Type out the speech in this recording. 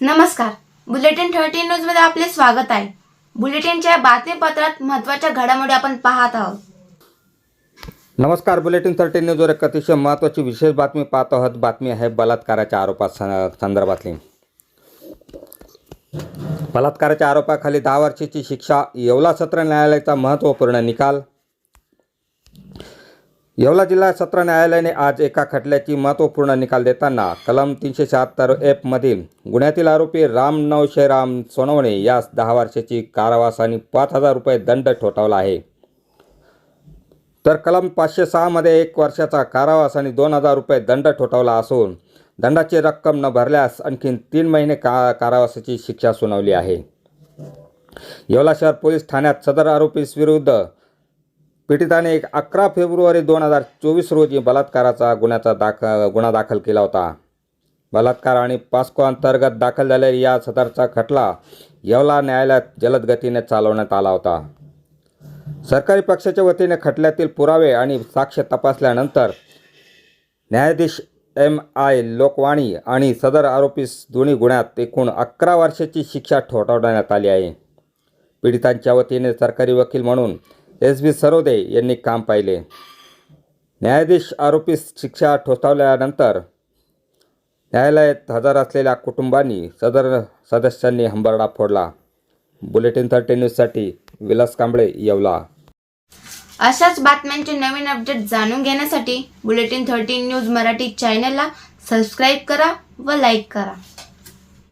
नमस्कार. Bulletin thirteen न्यूजमध्ये आपले स्वागत आहे. बुलेटिनच्या बातमीपत्रात महत्त्वाच्या घडामोडी आपण पाहत आहोत. नमस्कार. बुलेटिन थर्टीन न्यूजवर एक अतिशय महत्त्वाची विशेष बातमी पाहत आहोत. बातमी आहे बलात्काराच्या आरोपा संदर्भातली. बलात्काराच्या आरोपाखाली दहा वर्षाची शिक्षा येवला सत्र न्यायालयाचा महत्त्वपूर्ण निकाल येवला जिल्हा सत्र न्यायालयाने आज एका खटल्याची महत्त्वपूर्ण निकाल देताना कलम तीनशे शहात्तर एफमधील गुन्ह्यातील आरोपी राम नवशेराम सोनवणे यास दहा वर्षाची कारावास आणि पाच हजार रुपये दंड ठोठावला आहे. तर कलम पाचशे सहामध्ये एक वर्षाचा कारावास आणि दोन हजार रुपये दंड ठोठावला असून दंडाची रक्कम न भरल्यास आणखीन तीन महिने का कारावासाची शिक्षा सुनावली आहे. येवला शहर पोलीस ठाण्यात सदर आरोपीस विरुद्ध पीडिताने एक अकरा फेब्रुवारी दोन हजार चोवीस रोजी बलात्काराचा गुन्ह्याचा दाख गुन्हा दाखल केला होता. बलात्कार आणि पास्को अंतर्गत दाखल झालेल्या या सदरचा खटला येवला न्यायालयात जलद गतीने चालवण्यात आला होता. सरकारी पक्षाच्या वतीने खटल्यातील पुरावे आणि साक्ष तपासल्यानंतर न्यायाधीश एम आय लोकवाणी आणि सदर आरोपीस दोन्ही गुन्ह्यात एकूण अकरा वर्षाची शिक्षा ठोठावण्यात आली आहे. पीडितांच्या वतीने सरकारी वकील म्हणून एस बी सरोदे यांनी काम पाहिले. न्यायाधीश आरोपीस शिक्षा ठोठावल्यानंतर न्यायालयात हजर असलेल्या कुटुंबांनी सदर सदस्यांनी हंबरडा फोडला. बुलेटिन थर्टी न्यूजसाठी विलास कांबळे येवला. अशाच बातम्यांचे नवीन अपडेट जाणून घेण्यासाठी बुलेटिन थर्टी न्यूज मराठी चॅनलला सबस्क्राईब करा व लाईक करा.